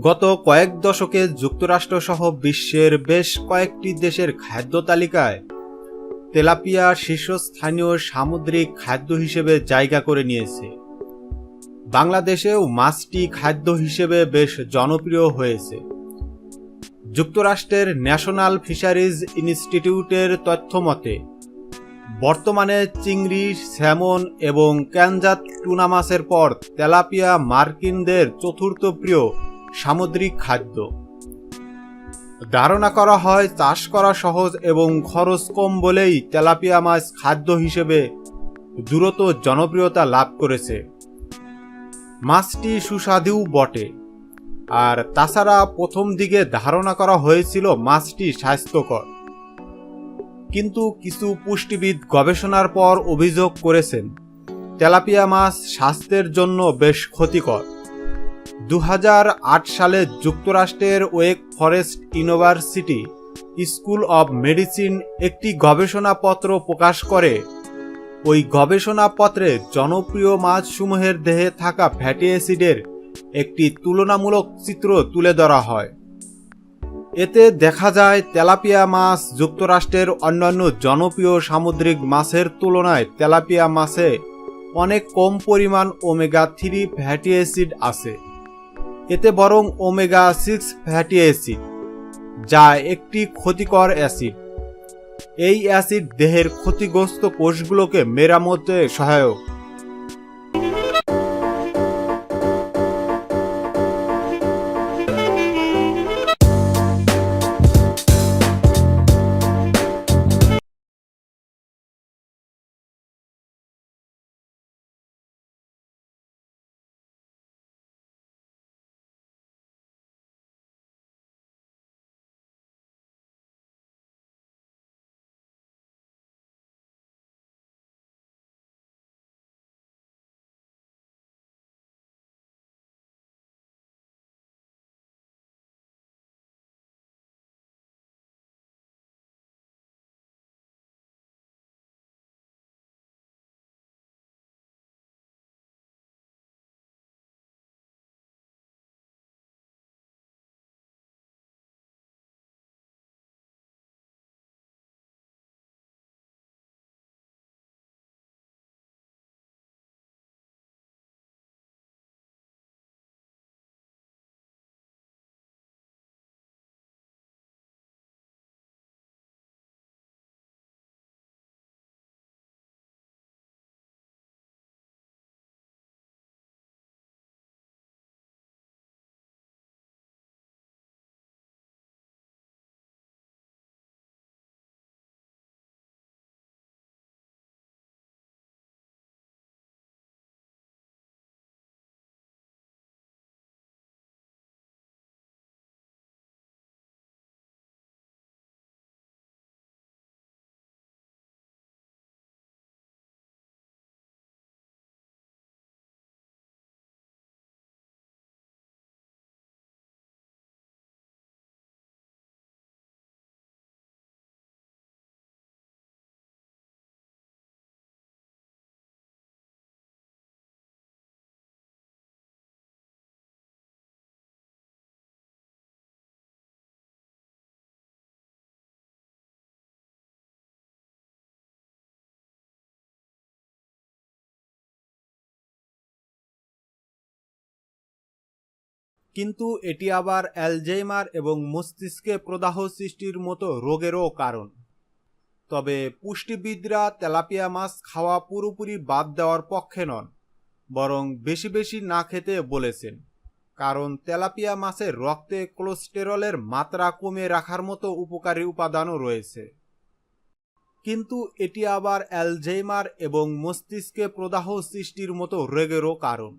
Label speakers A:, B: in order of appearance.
A: গত কয়েক দশকে যুক্তরাষ্ট্রসহ বিশ্বের বেশ কয়েকটি দেশের খাদ্য তালিকায় তেলাপিয়া শীর্ষস্থানীয় সামুদ্রিক খাদ্য হিসেবে জায়গা করে নিয়েছে। বাংলাদেশেও মাছটি খাদ্য হিসেবে বেশ জনপ্রিয় হয়েছে। যুক্তরাষ্ট্রের ন্যাশনাল ফিশারিজ ইনস্টিটিউটের তথ্য মতে বর্তমানে চিংড়ি, স্যামন এবং ক্যানজাত টুনা মাছের পর তেলাপিয়া মার্কিনদের চতুর্থ প্রিয় সামুদ্রিক খাদ্য। ধারণা করা হয় চাষ করা সহজ এবং খরচ কম বলেই তেলাপিয়া মাছ খাদ্য হিসেবে দ্রুত জনপ্রিয়তা লাভ করেছে। মাছটি সুস্বাদুও বটে। আর তাছাড়া প্রথম দিকে ধারণা করা হয়েছিল মাছটি স্বাস্থ্যকর। কিন্তু কিছু পুষ্টিবিদ গবেষণার পর অভিযোগ করেছেন, তেলাপিয়া মাছ স্বাস্থ্যের জন্য বেশ ক্ষতিকর। দু হাজার আট সালে যুক্তরাষ্ট্রের Wake Forest University school of medicine একটি গবেষণাপত্র প্রকাশ করে। ওই গবেষণাপত্রে জনপ্রিয় মাছসমূহের দেহে থাকা ফ্যাটি অ্যাসিডের একটি তুলনামূলক চিত্র তুলে ধরা হয়। এতে দেখা যায়, তেলাপিয়া মাছ যুক্তরাষ্ট্রের অন্যান্য জনপ্রিয় সামুদ্রিক মাছের তুলনায় তেলাপিয়া মাছে অনেক কম পরিমাণ ওমেগা থ্রি ফ্যাটি অ্যাসিড আছে। এতে বরং ওমেগা সিক্স ফ্যাটি অ্যাসিড, যা একটি ক্ষতিকর অ্যাসিড। এই অ্যাসিড দেহের ক্ষতিগ্রস্ত কোষগুলোকে মেরামতে সহায়ক। কিন্তু এটি আবার অ্যালজেইমার এবং মস্তিষ্কে প্রদাহ সৃষ্টির মতো রোগেরও কারণ। তবে পুষ্টিবিদরা তেলাপিয়া মাছ খাওয়া পুরোপুরি বাদ দেওয়ার পক্ষে নন, বরং বেশি বেশি না খেতে বলেছেন, কারণ তেলাপিয়া মাছের রক্তে কোলেস্টেরলের মাত্রা কমে রাখার মতো উপকারী উপাদানও রয়েছে। কিন্তু এটি আবার অ্যালজেইমার এবং মস্তিষ্কে প্রদাহ সৃষ্টির মতো রোগেরও কারণ।